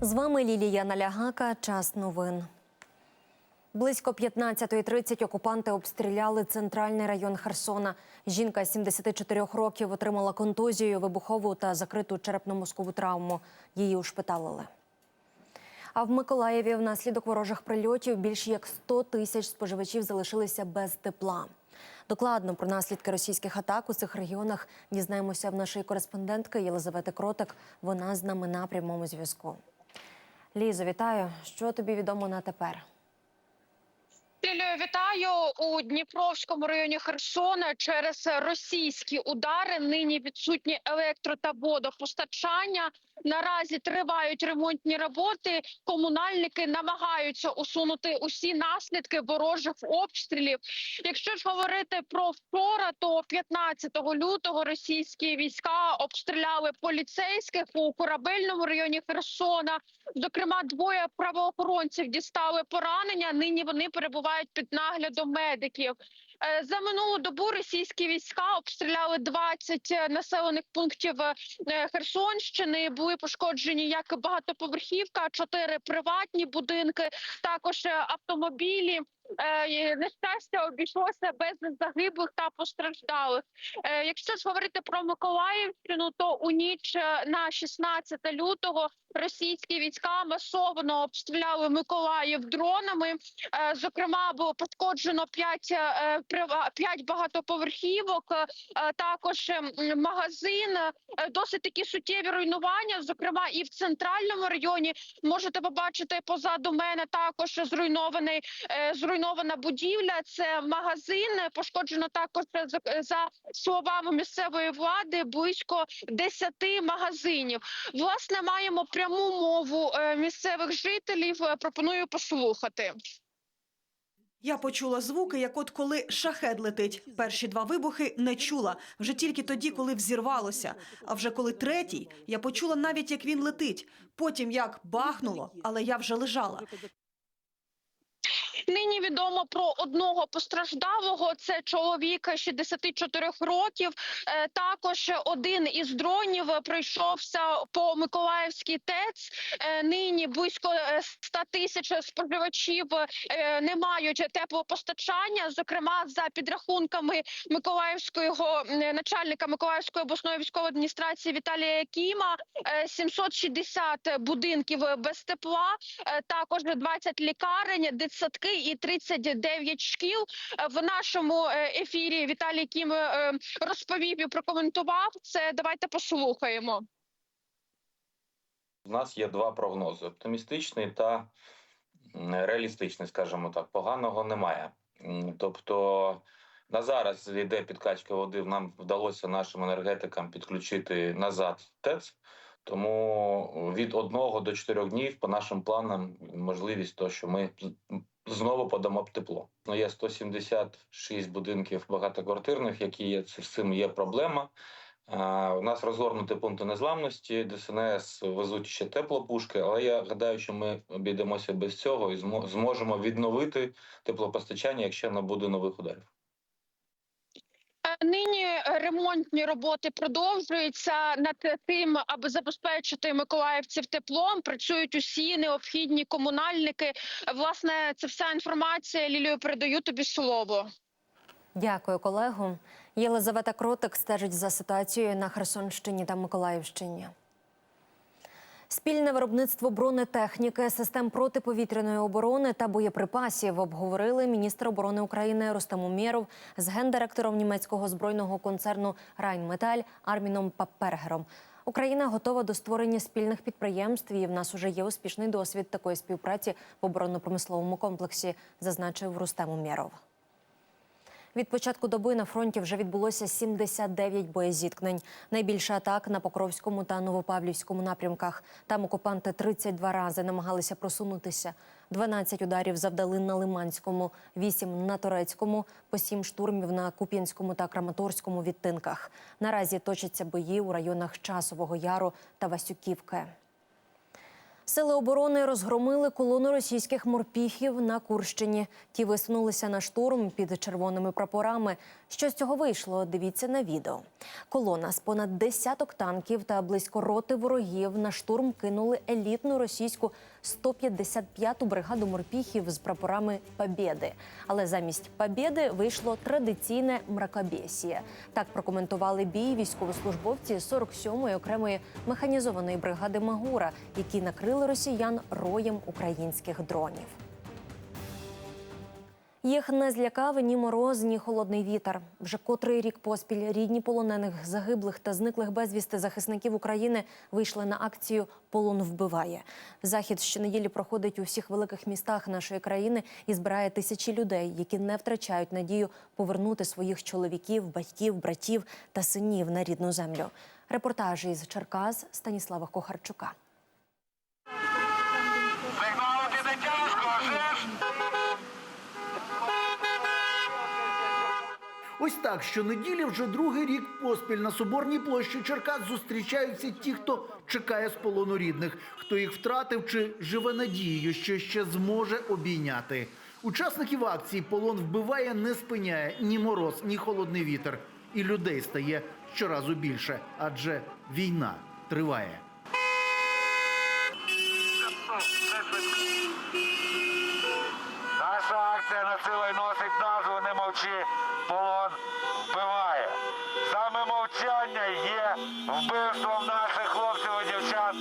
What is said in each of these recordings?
З вами Лілія Налягака. Час новин. Близько 15.30 окупанти обстріляли центральний район Херсона. Жінка 74 років отримала контузію, вибухову та закриту черепно-мозкову травму. Її ушпиталили. А в Миколаєві внаслідок ворожих прильотів більш як 100 тисяч споживачів залишилися без тепла. Докладно про наслідки російських атак у цих регіонах дізнаємося в нашої кореспондентки Єлизавети Кротик. Вона з нами на прямому зв'язку. Лізо, вітаю. Що тобі відомо на тепер? Лілію, вітаю у Дніпровському районі Херсона. Через російські удари нині відсутні електро та водопостачання. Наразі тривають ремонтні роботи. Комунальники намагаються усунути усі наслідки ворожих обстрілів. Якщо ж говорити про вчора, то 15 лютого російські війська обстріляли поліцейських у корабельному районі Херсона. Зокрема, двоє правоохоронців дістали поранення. Нині вони перебувають під наглядом медиків. Е, За минулу добу російські війська обстріляли 20 населених пунктів е, Херсонщини. Були пошкоджені як багатоповерхівка, чотири приватні будинки, також е, автомобілі. Е, і, обійшлося без загиблих та постраждалих. Е, Якщо ж говорити про Миколаївщину, то у ніч е, на 16 лютого російські війська масово обстріляли Миколаїв дронами. Зокрема, було пошкоджено 5, 5 багатоповерхівок, також ем, магазин. Досить такі суттєві руйнування. Зокрема, і в центральному районі можете побачити позаду мене також зруйнований е, зруйнована будівля. Це магазин. Пошкоджено також за словами місцевої влади близько 10 магазинів. Власне, маємо пряму мову е, місцевих жителів. Е, Пропоную послухати. Я почула звуки, як от коли шахет летить. Перші два вибухи не чула, вже тільки тоді, коли взірвалося. А вже коли третій, я почула навіть, як він летить. Потім як бахнуло, але я вже лежала. Нині відомо про одного постраждалого. Це чоловік 64 років. Е, Також один із дронів пройшовся по Миколаївській ТЕЦ. Е, Нині близько е, 100 тисяч споживачів е, не мають теплопостачання. Зокрема, за підрахунками Миколаївського е, начальника Миколаївської обласної військової адміністрації Віталія Якіма, е, 760 будинків без тепла. Е, Також 20 лікарень, дитсадки і 39 шкіл. Е, В нашому е, ефірі Віталій Кім е, розповів і прокоментував це. Давайте послухаємо. У нас є два прогнози: оптимістичний та реалістичний, скажімо так. Поганого немає. Тобто на зараз йде підкачка води. Нам вдалося нашим енергетикам підключити назад ТЕЦ. Тому від одного до чотирьох днів по нашим планам можливість то, що ми знову подамо б тепло. Ну є 176 будинків багатоквартирних, які є з цим є проблема. У нас розгорнуті пункти незламності, ДСНС везуть ще теплопушки, але я гадаю, що ми обійдемося без цього і змо- зможемо відновити теплопостачання, якщо не буде нових ударів. Нині ремонтні роботи продовжуються над тим, аби забезпечити миколаївців теплом. Працюють усі необхідні комунальники. Власне, це вся інформація. Лілію передаю тобі слово. Дякую, колегу. Єлизавета Кротик стежить за ситуацією на Херсонщині та Миколаївщині. Спільне виробництво бронетехніки, систем протиповітряної оборони та боєприпасів обговорили міністр оборони України Рустем Умєров з гендиректором німецького збройного концерну Райнметаль Арміном Паппергером. Україна готова до створення спільних підприємств, і в нас уже є успішний досвід такої співпраці в оборонно-промисловому комплексі, зазначив Рустем Умєров. Від початку доби на фронті вже відбулося 79 боєзіткнень. Найбільше атак на Покровському та Новопавлівському напрямках. Там окупанти 32 рази намагалися просунутися. 12 ударів завдали на Лиманському, 8 на Торецькому, по 7 штурмів на Куп'янському та Краматорському відтинках. Наразі точаться бої у районах Часового Яру та Васюківки. Сили оборони розгромили колону російських морпіхів на Курщині. Ті висунулися на штурм під червоними прапорами. Що з цього вийшло? Дивіться на відео. Колона з понад десяток танків та близько роти ворогів на штурм кинули елітну російську 155-ту бригаду морпіхів з прапорами Побєди. Але замість Побєди вийшло традиційне мракобєсіє. Так прокоментували бій військовослужбовці 47-ї окремої механізованої бригади Магура, які накрили росіян роєм українських дронів. Їх не злякав ні мороз, ні холодний вітер. Вже котрий рік поспіль рідні полонених, загиблих та зниклих безвісти захисників України вийшли на акцію Полон вбиває. Захід щонеділі проходить у всіх великих містах нашої країни і збирає тисячі людей, які не втрачають надію повернути своїх чоловіків, батьків, братів та синів на рідну землю. Репортаж із Черкас Станіслава Кохарчука. Сигналити не тяжко, вже ж! Ось так щонеділі вже другий рік поспіль на Соборній площі Черкас зустрічаються ті, хто чекає з полону рідних, хто їх втратив чи живе надією, що ще зможе обійняти. Учасників акції полон вбиває, не спиняє ні мороз, ні холодний вітер. І людей стає щоразу більше, адже війна триває. Наша акція на силою носить назву Не мовчи, полон вбиває. Саме мовчання є вбивством наших хлопців і дівчат.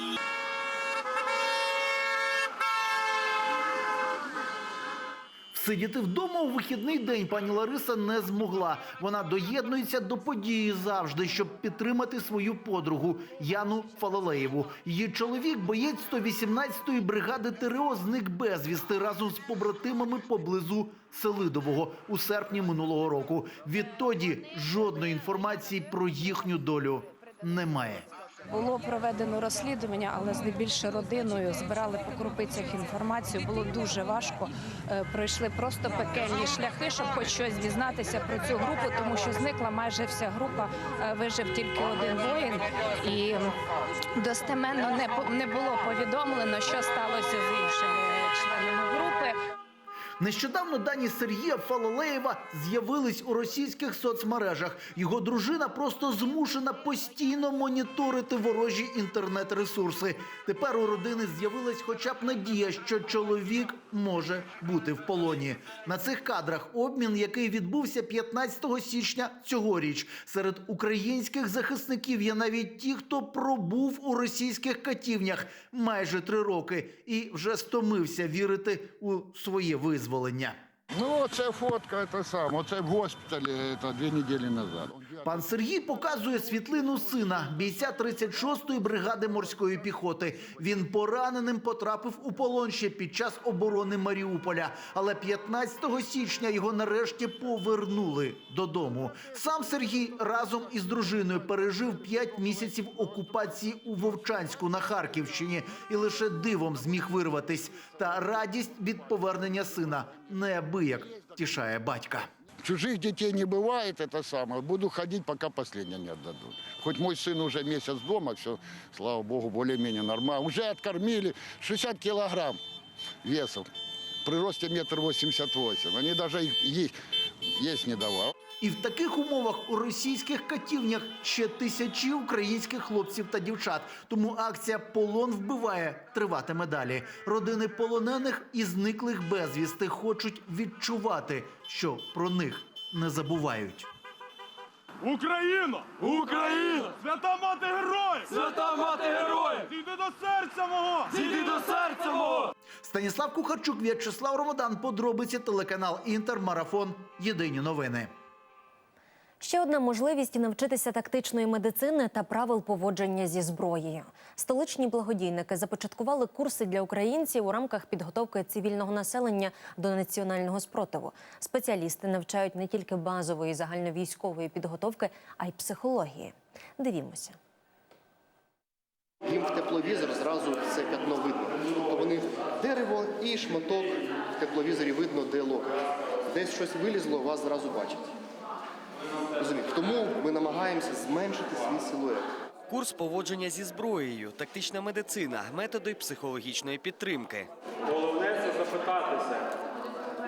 Сидіти вдома у вихідний день пані Лариса не змогла. Вона доєднується до події завжди, щоб підтримати свою подругу Яну Фалалеєву. Її чоловік, боєць 118-ї бригади ТРО, зник безвісти разом з побратимами поблизу Селидового у серпні минулого року. Відтоді жодної інформації про їхню долю немає. Було проведено розслідування, але здебільше родиною збирали по крупицях інформацію. Було дуже важко. Е, Пройшли просто пекельні шляхи, щоб хоч щось дізнатися про цю групу, тому що зникла майже вся група. Е, Вижив тільки один воїн, і достеменно не було повідомлено, що сталося з іншими. Нещодавно дані Сергія Фалалеєва з'явились у російських соцмережах. Його дружина просто змушена постійно моніторити ворожі інтернет-ресурси. Тепер у родини з'явилась хоча б надія, що чоловік може бути в полоні. На цих кадрах обмін, який відбувся 15 січня цьогоріч. Серед українських захисників є навіть ті, хто пробув у російських катівнях майже три роки і вже стомився вірити у своє визволення. Ну, оце фотка, це сам. Оце в госпіталі це дві неділі назад. Пан Сергій показує світлину сина, бійця 36-ї бригади морської піхоти. Він пораненим потрапив у полон ще під час оборони Маріуполя. Але 15 січня його нарешті повернули додому. Сам Сергій разом із дружиною пережив 5 місяців окупації у Вовчанську на Харківщині і лише дивом зміг вирватись. Та радість від повернення сина неабияк тішає батька. Чужих детей не бывает, это самое. Буду ходить, пока последнее не отдадут. Хоть мой сын уже месяц дома, все, слава богу, более-менее нормально. Уже откормили 60 килограмм весов. При росте метр восемьдесят восемь. Они даже их есть, есть не давал. І в таких умовах у російських катівнях ще тисячі українських хлопців та дівчат. Тому акція Полон вбиває триватиме далі. Родини полонених і зниклих безвісти хочуть відчувати, що про них не забувають. Україна! Україна! Свята мати героїв! Свята мати героїв! Зійди до серця мого! Зійди до серця мого! Станіслав Кухарчук, В'ячеслав Ромадан. Подробиці телеканал Інтер. Марафон. Єдині новини. Ще одна можливість навчитися тактичної медицини та правил поводження зі зброєю. Столичні благодійники започаткували курси для українців у рамках підготовки цивільного населення до національного спротиву. Спеціалісти навчають не тільки базової загальновійськової підготовки, а й психології. Дивімося. Їм в тепловізор зразу це пятно видно. Тобто вони дерево і шматок в тепловізорі видно, де локоть. Десь щось вилізло, вас зразу бачать. Розумієте? Тому ми намагаємося зменшити свій силует. Курс поводження зі зброєю, тактична медицина, методи психологічної підтримки. Головне це запитатися,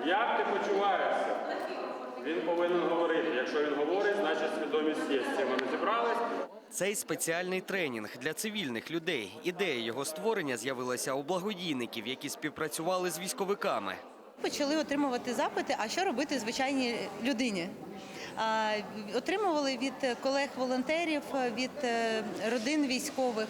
як ти почуваєшся? Він повинен говорити. Якщо він говорить, значить свідомість є. З цим ми зібрались. Цей спеціальний тренінг для цивільних людей. Ідея його створення з'явилася у благодійників, які співпрацювали з військовиками. Почали отримувати запити, а що робити звичайній людині. Отримували від колег-волонтерів, від е, родин військових,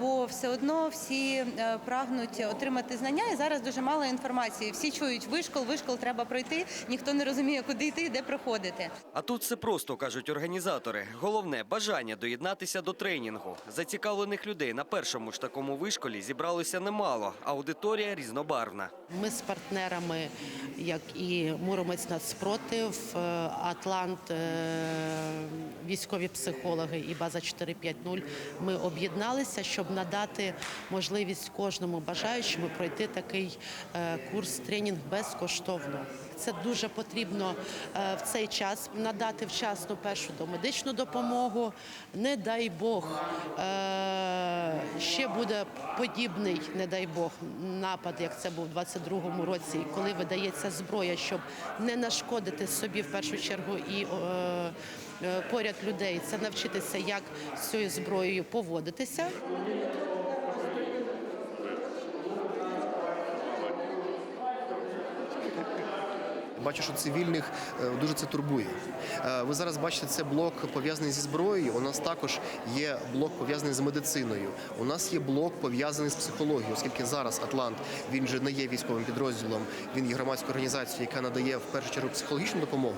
бо все одно всі е, прагнуть отримати знання. І зараз дуже мало інформації. Всі чують вишкол, вишкол треба пройти. Ніхто не розуміє, куди йти, де проходити. А тут все просто кажуть організатори. Головне бажання доєднатися до тренінгу. Зацікавлених людей на першому ж такому вишколі зібралося немало. Аудиторія різнобарвна. Ми з партнерами, як і Муромець Нацпротив, е, Атлант, е, військові психологи і база 450, ми об'єдналися, щоб надати можливість кожному бажаючому пройти такий е, курс тренінг безкоштовно. Це дуже потрібно е, в цей час надати вчасну першу домедичну допомогу. Не дай Бог е, ще буде подібний, не дай Бог, напад, як це був у 22-му році, коли видається зброя, щоб не нашкодити собі в першу чергу і е, поряд людей. Це навчитися, як з цією зброєю поводитися. Бачу, що цивільних е, дуже це турбує. Е, Ви зараз бачите, це блок пов'язаний зі зброєю. У нас також є блок пов'язаний з медициною. У нас є блок пов'язаний з психологією, оскільки зараз Атлант він же не є військовим підрозділом, він є громадською організацією, яка надає в першу чергу психологічну допомогу.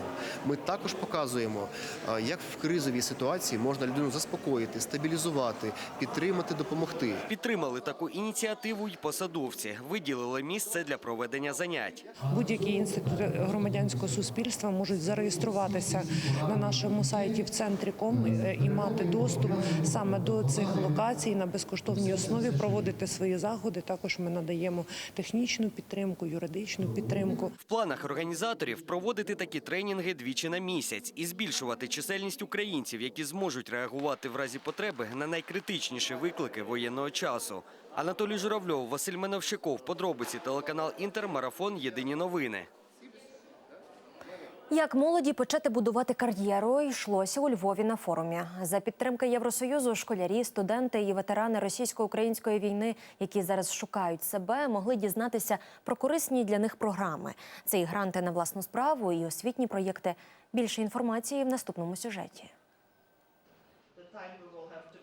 Ми також показуємо, е, як в кризовій ситуації можна людину заспокоїти, стабілізувати, підтримати, допомогти. Підтримали таку ініціативу й посадовці. Виділили місце для проведення занять. Будь-які інститути громадянського суспільства можуть зареєструватися на нашому сайті в центрі ком е, і мати доступ саме до цих локацій на безкоштовній основі, проводити свої заходи. Також ми надаємо технічну підтримку, юридичну підтримку. В планах організаторів проводити такі тренінги двічі на місяць і збільшувати чисельність українців, які зможуть реагувати в разі потреби на найкритичніші виклики воєнного часу. Анатолій Журавльов, Василь Меновщиков, подробиці телеканал Інтер, марафон. Єдині новини. Як молоді почати будувати кар'єру йшлося у Львові на форумі. За підтримки Євросоюзу школярі, студенти і ветерани російсько-української війни, які зараз шукають себе, могли дізнатися про корисні для них програми. Це і гранти на власну справу, і освітні проєкти. Більше інформації в наступному сюжеті.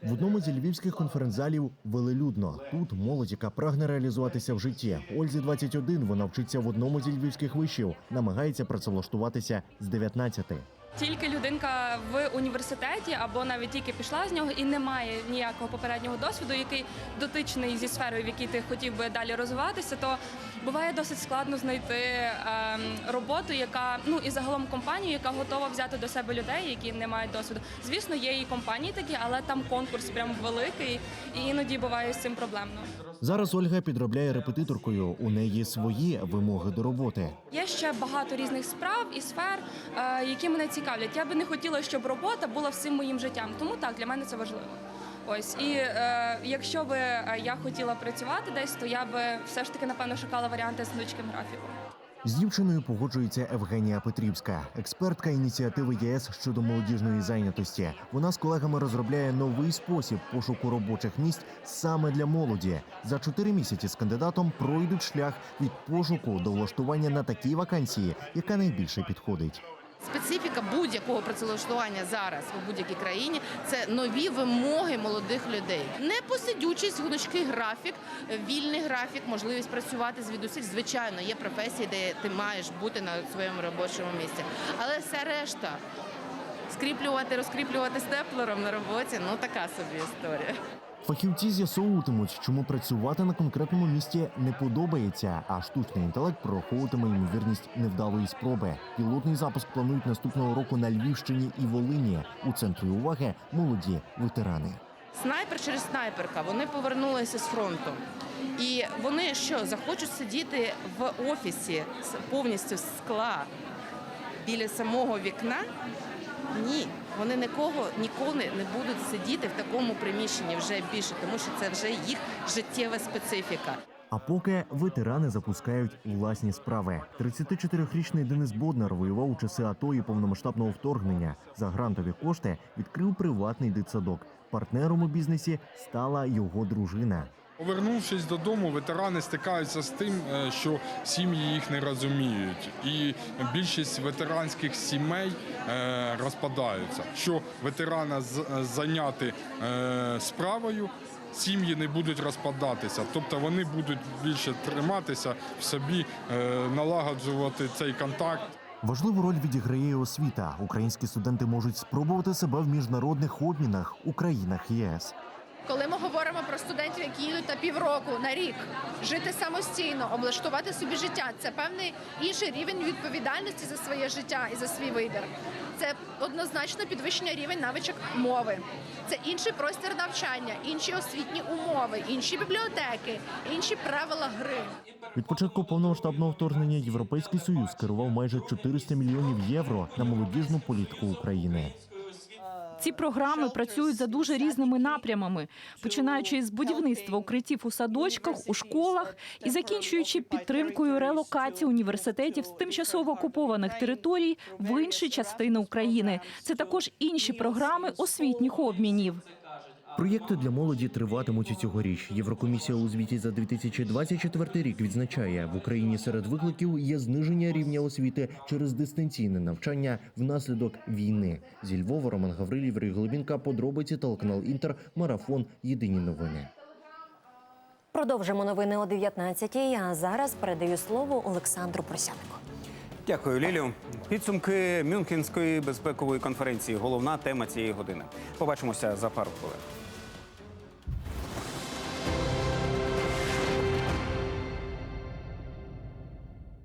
В одному зі львівських конференц-залів велелюдно. Тут молодь, яка прагне реалізуватися в житті. Ользі 21, Вона вчиться в одному зі львівських вишів, намагається працевлаштуватися з 19. Тільки людинка в університеті або навіть тільки пішла з нього і не має ніякого попереднього досвіду, який дотичний зі сферою, в якій ти хотів би далі розвиватися, то буває досить складно знайти ем, роботу, яка ну і загалом компанію, яка готова взяти до себе людей, які не мають досвіду. Звісно, є і компанії такі, але там конкурс прям великий, і іноді буває з цим проблемно. Зараз Ольга підробляє репетиторкою. У неї свої вимоги до роботи. Є ще багато різних справ і сфер, е, які мене цікавлять. Я би не хотіла, щоб робота була всім моїм життям. Тому так для мене це важливо. Ось і е, якщо би е, я хотіла працювати десь, то я би все ж таки напевно шукала варіанти з гнучким графіком. З дівчиною погоджується Евгенія Петрівська, експертка ініціативи ЄС щодо молодіжної зайнятості. Вона з колегами розробляє новий спосіб пошуку робочих місць саме для молоді. За чотири місяці з кандидатом пройдуть шлях від пошуку до влаштування на такій вакансії, яка найбільше підходить. Специфіка будь-якого працевлаштування зараз у будь-якій країні це нові вимоги молодих людей. Не посидючість, гнучкий графік, вільний графік, можливість працювати звідусіль. Звичайно, є професії, де ти маєш бути на своєму робочому місці. Але все решта скріплювати, розкріплювати степлером на роботі ну така собі історія. Фахівці з'ясовуватимуть, чому працювати на конкретному місці не подобається, а штучний інтелект прораховуватиме ймовірність невдалої спроби. Пілотний запуск планують наступного року на Львівщині і Волині. У центрі уваги молоді ветерани. Снайпер через снайперка. Вони повернулися з фронту. І вони що захочуть сидіти в офісі повністю скла біля самого вікна? Ні, вони нікого ніколи не будуть сидіти в такому приміщенні вже більше, тому що це вже їх життєва специфіка. А поки ветерани запускають власні справи. 34-річний Денис Боднар воював у часи АТО і повномасштабного вторгнення. За грантові кошти відкрив приватний дитсадок. Партнером у бізнесі стала його дружина. Повернувшись додому, ветерани стикаються з тим, е, що сім'ї їх не розуміють, і більшість ветеранських сімей е, розпадаються. Що ветерана е, зайняти справою, сім'ї не будуть розпадатися, тобто вони будуть більше триматися в собі, налагоджувати цей контакт. Важливу роль відіграє освіта. Українські студенти можуть спробувати себе в міжнародних обмінах у країнах ЄС. Коли ми говоримо про студентів, які їдуть на півроку, на рік, жити самостійно, облаштувати собі життя, це певний інший рівень відповідальності за своє життя і за свій вибір. Це однозначно підвищення рівень навичок мови. Це інший простір навчання, інші освітні умови, інші бібліотеки, інші правила гри. Від початку повномасштабного вторгнення Європейський Союз керував майже 400 мільйонів євро на молодіжну політику України. Ці програми працюють за дуже різними напрямами, починаючи з будівництва укриттів у садочках, у школах і закінчуючи підтримкою релокації університетів з тимчасово окупованих територій в інші частини України. Це також інші програми освітніх обмінів. Проєкти для молоді триватимуть і цьогоріч. Єврокомісія у звіті за 2024 рік відзначає, в Україні серед викликів є зниження рівня освіти через дистанційне навчання внаслідок війни. Зі Львова Роман Гаврилів, Глибінка, подробиці телеканал Інтер, марафон. Єдині новини. Продовжимо новини о 19-й, А зараз передаю слово Олександру Просянику. Дякую, Лілю. Підсумки Мюнхенської безпекової конференції. Головна тема цієї години. Побачимося за пару хвилин.